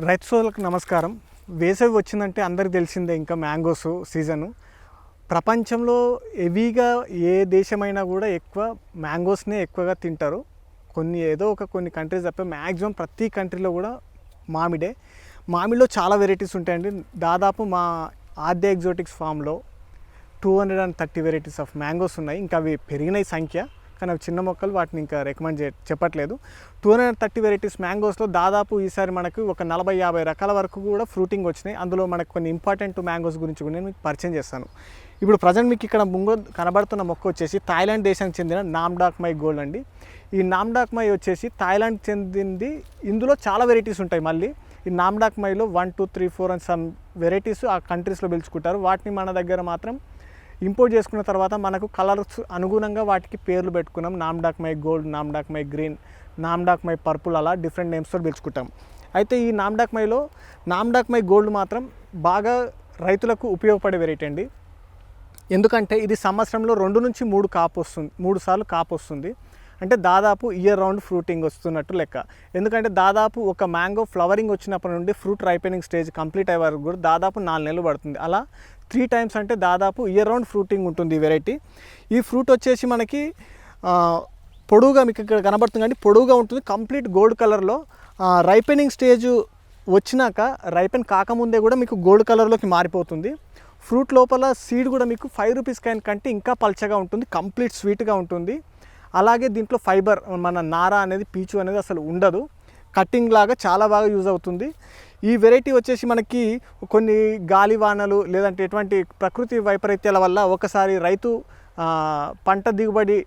రైతు సోదరులకు నమస్కారం. వేసవి వచ్చిందంటే అందరికి తెలిసిందే ఇంకా మ్యాంగోస్ సీజను. ప్రపంచంలో హెవీగా ఏ దేశమైనా కూడా ఎక్కువ మ్యాంగోస్నే ఎక్కువగా తింటారు. కొన్ని ఏదో ఒక కొన్ని కంట్రీస్ తప్ప మ్యాక్సిమం ప్రతి కంట్రీలో కూడా మామిడే. మామిడిలో చాలా వెరైటీస్ ఉంటాయండి. దాదాపు మా ఆద్య ఎగ్జోటిక్స్ ఫామ్లో two hundred and thirty varieties of mangoes ఉన్నాయి. ఇంకా అవి పెరిగినాయి సంఖ్య కానీ అవి చిన్న మొక్కలు వాటిని ఇంకా రికమెండ్ చే చెప్పట్లేదు. టూ హండ్రెడ్ థర్టీ వెరైటీస్ మ్యాంగోస్లో దాదాపు ఈసారి మనకు ఒక నలభై యాభై రకాల వరకు కూడా ఫ్రూటింగ్ వచ్చినాయి. అందులో మనకు కొన్ని ఇంపార్టెంట్ మ్యాంగోస్ గురించి కూడా నేను మీకు పరిచయం చేస్తాను. ఇప్పుడు ప్రజెంట్ మీకు ఇక్కడ ముంగో కనబడుతున్న మొక్క వచ్చేసి థాయిలాండ్ దేశానికి చెందిన నామ్డాక్ మై గోల్డ్ అండి. ఈ నామ్డాక్ మై వచ్చేసి థాయిలాండ్ చెందింది. ఇందులో చాలా వెరైటీస్ ఉంటాయి మళ్ళీ. ఈ నామ్డాక్ మైలో one two three four and some varieties ఆ కంట్రీస్లో పిలుచుకుంటారు. వాటిని మన దగ్గర మాత్రం ఇంపోర్ట్ చేసుకున్న తర్వాత మనకు కలర్స్ అనుగుణంగా వాటికి పేర్లు పెట్టుకున్నాం. Nam Dok Mai gold Nam Dok Mai green Nam Dok Mai purple అలా డిఫరెంట్ నేమ్స్తో పిలుచుకుంటాం. అయితే ఈ నామ్డాక్ మైలో నామ్డాక్ మై గోల్డ్ మాత్రం బాగా రైతులకు ఉపయోగపడే వెరైటీ అండి. ఎందుకంటే ఇది సంవత్సరంలో రెండు నుంచి మూడు కాపు వస్తుంది మూడు సార్లు కాపు వస్తుంది. అంటే దాదాపు ఇయర్ రౌండ్ ఫ్రూటింగ్ వస్తున్నట్టు లెక్క. ఎందుకంటే దాదాపు ఒక మ్యాంగో ఫ్లవరింగ్ వచ్చినప్పటి నుండి ఫ్రూట్ రైపెనింగ్ స్టేజ్ కంప్లీట్ అయ్యే వరకు కూడా దాదాపు నాలుగు నెలలు పడుతుంది. అలా త్రీ టైమ్స్ అంటే దాదాపు ఇయర్ రౌండ్ ఫ్రూటింగ్ ఉంటుంది ఈ వెరైటీ ఈ ఫ్రూట్ వచ్చేసి మనకి పొడవుగా మీకు ఇక్కడ కనబడుతుంది కానీ పొడవుగా ఉంటుంది. కంప్లీట్ గోల్డ్ కలర్లో రైపెనింగ్ స్టేజ్ వచ్చినాక రైపెన్ కాకముందే కూడా మీకు గోల్డ్ కలర్లోకి మారిపోతుంది. ఫ్రూట్ లోపల సీడ్ కూడా మీకు ఫైవ్ రూపీస్ కాయిన్ కంటే ఇంకా పల్చగా ఉంటుంది. కంప్లీట్ స్వీట్గా ఉంటుంది. అలాగే దీంట్లో ఫైబర్ మన నార అనేది పీచు అనేది అసలు ఉండదు. కట్టింగ్ లాగా చాలా బాగా యూజ్ అవుతుంది. ఈ వెరైటీ వచ్చేసి మనకి కొన్ని గాలి వానలు లేదంటే ఎటువంటి ప్రకృతి వైపరీత్యాల వల్ల ఒకసారి రైతు పంట దిగుబడి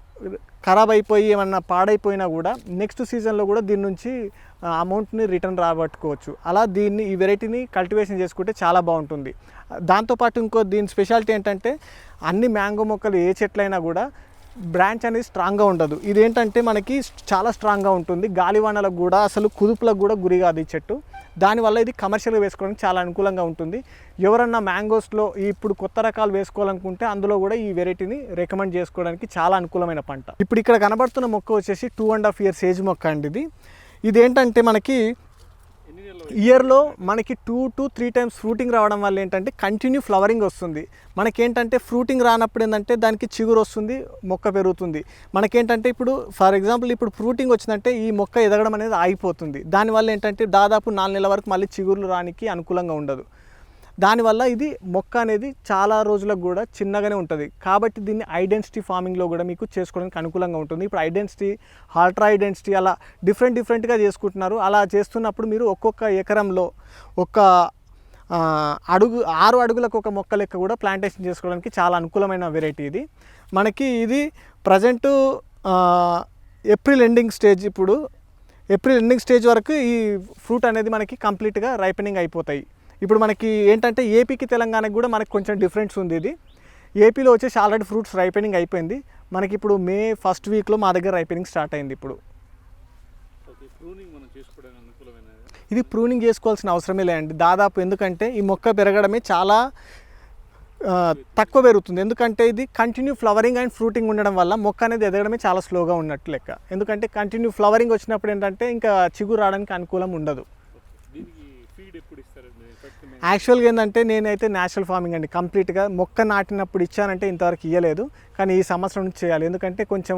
ఖరాబ్ అయిపోయి ఏమన్నా పాడైపోయినా కూడా నెక్స్ట్ సీజన్లో కూడా దీని నుంచి అమౌంట్ని రిటర్న్ రాబట్టుకోవచ్చు. అలా దీన్ని ఈ వెరైటీని కల్టివేషన్ చేసుకుంటే చాలా బాగుంటుంది. దాంతోపాటు ఇంకో దీని స్పెషాలిటీ ఏంటంటే అన్ని మ్యాంగో మొక్కలు ఏ చెట్లైనా కూడా బ్రాంచ్ అనేది స్ట్రాంగ్గా ఉండదు. ఇదేంటంటే మనకి చాలా స్ట్రాంగ్గా ఉంటుంది. గాలివానలకు కూడా అసలు కుదుపులకు కూడా గురి కాదు ఈ చెట్టు. దానివల్ల ఇది కమర్షియల్గా వేసుకోవడానికి చాలా అనుకూలంగా ఉంటుంది. ఎవరన్నా మ్యాంగోస్లో ఇప్పుడు కొత్త రకాలు వేసుకోవాలనుకుంటే అందులో కూడా ఈ వెరైటీని రికమెండ్ చేసుకోవడానికి చాలా అనుకూలమైన పంట. ఇప్పుడు ఇక్కడ కనబడుతున్న మొక్క వచ్చేసి two and half years age మొక్క అండి ఇది. ఇదేంటంటే మనకి ఇయర్లో మనకి two to three times fruiting రావడం వల్ల ఏంటంటే కంటిన్యూ ఫ్లవరింగ్ వస్తుంది. మనకేంటంటే ఫ్రూటింగ్ రానప్పుడు ఏంటంటే దానికి చిగురు వస్తుంది మొక్క పెరుగుతుంది. మనకేంటంటే ఇప్పుడు ఫర్ ఎగ్జాంపుల్ ఇప్పుడు ఫ్రూటింగ్ వచ్చిందంటే ఈ మొక్క ఎదగడం అనేది ఆగిపోతుంది. దానివల్ల ఏంటంటే దాదాపు నాలుగు నెలల వరకు మళ్ళీ చిగురులు రానికి అనుకూలంగా ఉండదు. దానివల్ల ఇది మొక్క అనేది చాలా రోజులకు కూడా చిన్నగానే ఉంటుంది. కాబట్టి దీన్ని ఐడెన్సిటీ ఫార్మింగ్లో కూడా మీకు చేసుకోవడానికి అనుకూలంగా ఉంటుంది. ఇప్పుడు high density ultra high density అలా డిఫరెంట్ డిఫరెంట్గా చేసుకుంటున్నారు. అలా చేస్తున్నప్పుడు మీరు ఒక్కొక్క ఎకరంలో ఒక అడుగు ఆరు అడుగులకు ఒక మొక్క లెక్క కూడా ప్లాంటేషన్ చేసుకోవడానికి చాలా అనుకూలమైన వెరైటీ ఇది. మనకి ఇది ప్రజెంటు ఏప్రిల్ ఎండింగ్ స్టేజ్ ఇప్పుడు ఏప్రిల్ ఎండింగ్ స్టేజ్ వరకు ఈ ఫ్రూట్ అనేది మనకి కంప్లీట్గా రైపెనింగ్ అయిపోతాయి. ఇప్పుడు మనకి ఏంటంటే ఏపీకి తెలంగాణకి కూడా మనకి కొంచెం డిఫరెన్స్ ఉంది ఇది. ఏపీలో వచ్చేసి ఆల్రెడీ ఫ్రూట్స్ రైపెనింగ్ అయిపోయింది. మనకి ఇప్పుడు మే ఫస్ట్ వీక్లో మా దగ్గర రైపెనింగ్ స్టార్ట్ అయింది ఇప్పుడు. ఇది ప్రూనింగ్ చేసుకోవాల్సిన అవసరమే లేదండి. దాదాపు ఎందుకంటే ఈ మొక్క పెరగడమే చాలా తక్కువ పెరుగుతుంది. ఎందుకంటే ఇది కంటిన్యూ ఫ్లవరింగ్ అండ్ ఫ్రూటింగ్ ఉండడం వల్ల మొక్క అనేది ఎదగడమే చాలా స్లోగా ఉన్నట్టు లెక్క. ఎందుకంటే కంటిన్యూ ఫ్లవరింగ్ వచ్చినప్పుడు ఏంటంటే ఇంకా చిగురు రావడానికి అనుకూలం ఉండదు దీనికి ఫీడ్ ఎప్పుడు ఇస్తారండి ఫస్ట్ మేము యాక్చువల్గా ఏంటంటే నేనైతే న్యాచురల్ ఫార్మింగ్ అండి. కంప్లీట్గా మొక్క నాటినప్పుడు ఇచ్చానంటే ఇంతవరకు ఇవ్వలేదు కానీ ఈ సంవత్సరం నుంచి చేయాలి. ఎందుకంటే కొంచెం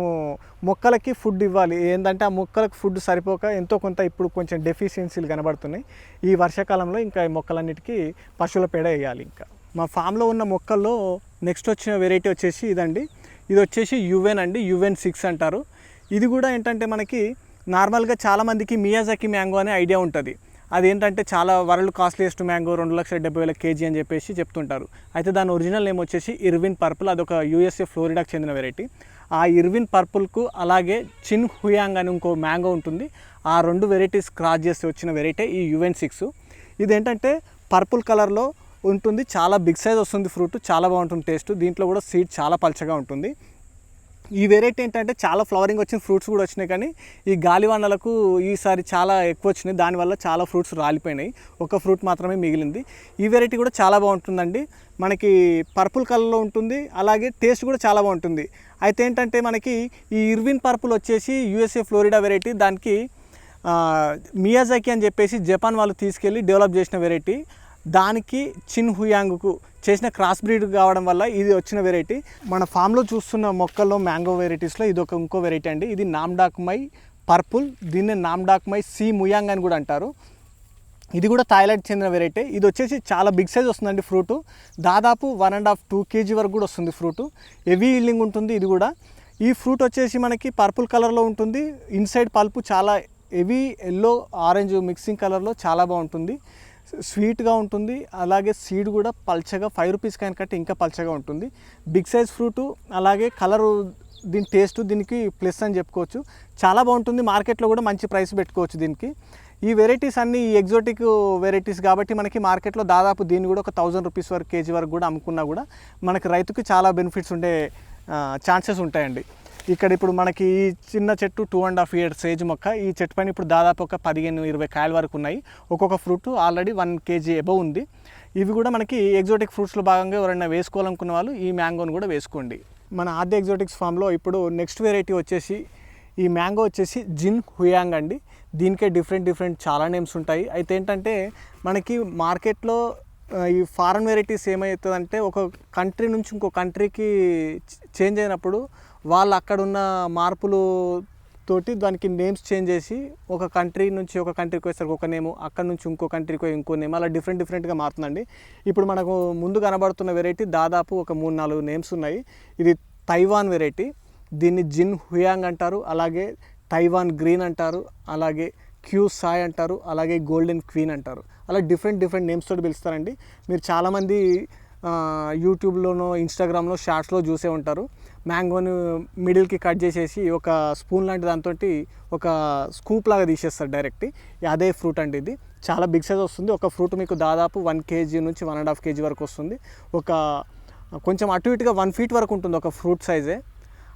మొక్కలకి ఫుడ్ ఇవ్వాలి. ఏంటంటే ఆ మొక్కలకు ఫుడ్ సరిపోక ఎంతో కొంత ఇప్పుడు కొంచెం డెఫిషియన్సీలు కనబడుతున్నాయి. ఈ వర్షాకాలంలో ఇంకా ఈ మొక్కలన్నిటికీ పశువుల పేడ వేయాలి ఇంకా. మా ఫామ్లో ఉన్న మొక్కల్లో నెక్స్ట్ వచ్చిన వెరైటీ వచ్చేసి ఇదండి. ఇది వచ్చేసి యువెన్ అండి. యువెన్ సిక్స్ అంటారు. ఇది కూడా ఏంటంటే మనకి నార్మల్గా చాలామందికి మియాజాకి మ్యాంగో అనే ఐడియా ఉంటుంది. అదేంటంటే చాలా వరల్డ్ కాస్ట్లీయెస్ట్ మ్యాంగో రెండు లక్షల డెబ్బై వేల కేజీ అని చెప్పేసి చెప్తుంటారు. అయితే దాని ఒరిజినల్ నేమ్ వచ్చేసి ఇర్విన్ పర్పుల్ అదొక యూఎస్ఏ ఫ్లోరిడాకి చెందిన వెరైటీ. ఆ ఇర్విన్ పర్పుల్కు అలాగే చిన్ హుయాంగ్ అని ఇంకో మ్యాంగో ఉంటుంది. ఆ రెండు వెరైటీస్ క్రాస్ చేసి వచ్చిన వెరైటీ ఈ యువెన్ సిక్స్. ఇదేంటంటే పర్పుల్ కలర్లో ఉంటుంది చాలా బిగ్ సైజ్ వస్తుంది ఫ్రూట్ చాలా బాగుంటుంది టేస్ట్. దీంట్లో కూడా సీడ్ చాలా పలచగా ఉంటుంది. ఈ వెరైటీ ఏంటంటే చాలా ఫ్లవరింగ్ వచ్చిన ఫ్రూట్స్ కూడా వచ్చినాయి కానీ ఈ గాలివానలకు ఈసారి చాలా ఎక్కువ వచ్చినాయి. దానివల్ల చాలా ఫ్రూట్స్ రాలిపోయినాయి. ఒక ఫ్రూట్ మాత్రమే మిగిలింది. ఈ వెరైటీ కూడా చాలా బాగుంటుందండి. మనకి పర్పుల్ కలర్లో ఉంటుంది. అలాగే టేస్ట్ కూడా చాలా బాగుంటుంది. అయితే ఏంటంటే మనకి ఈ ఇర్విన్ పర్పుల్ వచ్చేసి యూఎస్ఏ ఫ్లోరిడా వెరైటీ దానికి మియాజాకి అని చెప్పేసి జపాన్ వాళ్ళు తీసుకెళ్ళి డెవలప్ చేసిన వెరైటీ దానికి చిన్ హుయాంగ్కు చేసిన క్రాస్ బ్రీడ్ కావడం వల్ల ఇది వచ్చిన వెరైటీ మన ఫామ్లో చూస్తున్న మొక్కల్లో మ్యాంగో వెరైటీస్లో ఇది ఒక ఇంకో వెరైటీ అండి. ఇది నామ్డాక్ మై పర్పుల్ దీన్ని నామ్డాక్ మై సి ముయాంగ్ అని కూడా అంటారు. ఇది కూడా థాయిలాండ్ చెందిన వెరైటీ ఇది వచ్చేసి చాలా బిగ్ సైజ్ వస్తుందండి ఫ్రూటు దాదాపు one and half two KG వరకు కూడా వస్తుంది ఫ్రూటు హెవీ ఈల్డింగ్ ఉంటుంది ఇది కూడా. ఈ ఫ్రూట్ వచ్చేసి మనకి పర్పుల్ కలర్లో ఉంటుంది. ఇన్సైడ్ పల్పు చాలా హెవీ ఎల్లో ఆరెంజ్ మిక్సింగ్ కలర్లో చాలా బాగుంటుంది. స్వీట్గా ఉంటుంది. అలాగే సీడ్ కూడా పల్చగా ఫైవ్ రూపీస్ కాయన కంటే ఇంకా పల్చగా ఉంటుంది. బిగ్ సైజ్ ఫ్రూట్ అలాగే కలరు దీని టేస్ట్ దీనికి ప్లస్ అని చెప్పుకోవచ్చు. చాలా బాగుంటుంది. మార్కెట్లో కూడా మంచి ప్రైస్ పెట్టుకోవచ్చు దీనికి. ఈ వెరైటీస్ అన్ని ఈ ఎగ్జోటిక్ వెరైటీస్ కాబట్టి మనకి మార్కెట్లో దాదాపు దీన్ని కూడా ఒక థౌజండ్ రూపీస్ వరకు కేజీ వరకు కూడా అమ్ముకున్నా కూడా మనకి రైతుకి చాలా బెనిఫిట్స్ ఉండే ఛాన్సెస్ ఉంటాయండి. ఇక్కడ ఇప్పుడు మనకి ఈ చిన్న చెట్టు two and half years age మొక్క. ఈ చెట్టు పైన ఇప్పుడు దాదాపు ఒక పదిహేను ఇరవై కాయల వరకు ఉన్నాయి. ఒక్కొక్క fruit already one KG above ఉంది. ఇవి కూడా మనకి ఎగ్జోటిక్ ఫ్రూట్స్లో భాగంగా ఎవరైనా వేసుకోవాలనుకున్న వాళ్ళు ఈ మ్యాంగోని కూడా వేసుకోండి. మన ఆద్య ఎగ్జోటిక్స్ ఫామ్లో ఇప్పుడు నెక్స్ట్ వెరైటీ వచ్చేసి ఈ మ్యాంగో వచ్చేసి జిన్ హుయాంగ్ అండి. దీనికే డిఫరెంట్ డిఫరెంట్ చాలా నేమ్స్ ఉంటాయి. అయితే ఏంటంటే మనకి మార్కెట్లో ఈ ఫారెన్ వెరైటీస్ ఏమవుతుందంటే ఒక కంట్రీ నుంచి ఇంకో కంట్రీకి చేంజ్ అయినప్పుడు వాళ్ళు అక్కడున్న మార్పులు తోటి దానికి నేమ్స్ చేంజ్ చేసి ఒక కంట్రీ నుంచి ఒక కంట్రీకి వచ్చేసరికి ఒక నేమ్ అక్కడ నుంచి ఇంకో కంట్రీకి ఇంకో నేమ్ అలా డిఫరెంట్ డిఫరెంట్గా మారుతుందండి. ఇప్పుడు మనకు ముందు కనబడుతున్న వెరైటీ దాదాపు ఒక మూడు నాలుగు నేమ్స్ ఉన్నాయి. ఇది తైవాన్ వెరైటీ. దీన్ని జిన్ హుయాంగ్ అంటారు అలాగే తైవాన్ గ్రీన్ అంటారు అలాగే క్యూ సాయ్ అంటారు అలాగే గోల్డెన్ క్వీన్ అంటారు. అలా డిఫరెంట్ డిఫరెంట్ నేమ్స్ తోటి పిలుస్తారండి. మీరు చాలామంది యూట్యూబ్లోనో ఇన్స్టాగ్రామ్లో షార్ట్స్లో చూసే ఉంటారు. మ్యాంగోని మిడిల్కి కట్ చేసేసి ఒక స్పూన్ లాంటి దాంతో ఒక స్కూప్ లాగా తీసేస్తారు డైరెక్ట్. అదే ఫ్రూట్ అండి ఇది. చాలా బిగ్ సైజ్ వస్తుంది. ఒక ఫ్రూట్ మీకు దాదాపు వన్ కేజీ నుంచి వన్ అండ్ హాఫ్ కేజీ వరకు వస్తుంది. ఒక కొంచెం అటు ఇటుగా వన్ ఫీట్ వరకు ఉంటుంది ఒక ఫ్రూట్ సైజే.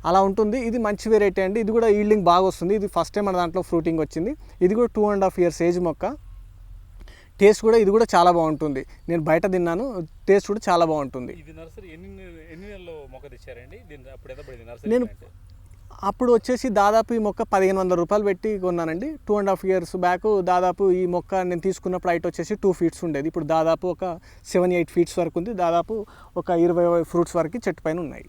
అలా ఉంటుంది. ఇది మంచి వెరైటీ అండి. ఇది కూడా ఈల్డింగ్ బాగా వస్తుంది. ఇది ఫస్ట్ టైం మన దాంట్లో ఫ్రూటింగ్ వచ్చింది. ఇది కూడా two and half years age మొక్క. టేస్ట్ కూడా ఇది కూడా చాలా బాగుంటుంది. నేను బయట తిన్నాను టేస్ట్ కూడా చాలా బాగుంటుంది. నేను? అప్పుడు వచ్చేసి దాదాపు ఈ మొక్క పదిహేను వందల రూపాయలు పెట్టి కొన్నానండి. Two and half years back దాదాపు ఈ మొక్క నేను తీసుకున్నప్పుడు హైట్ వచ్చేసి టూ ఫీట్స్ ఉండేది. ఇప్పుడు దాదాపు ఒక సెవెన్ ఎయిట్ ఫీట్స్ వరకు ఉంది. దాదాపు ఒక ఇరవై ఫ్రూట్స్ వరకు చెట్టు పైన ఉన్నాయి.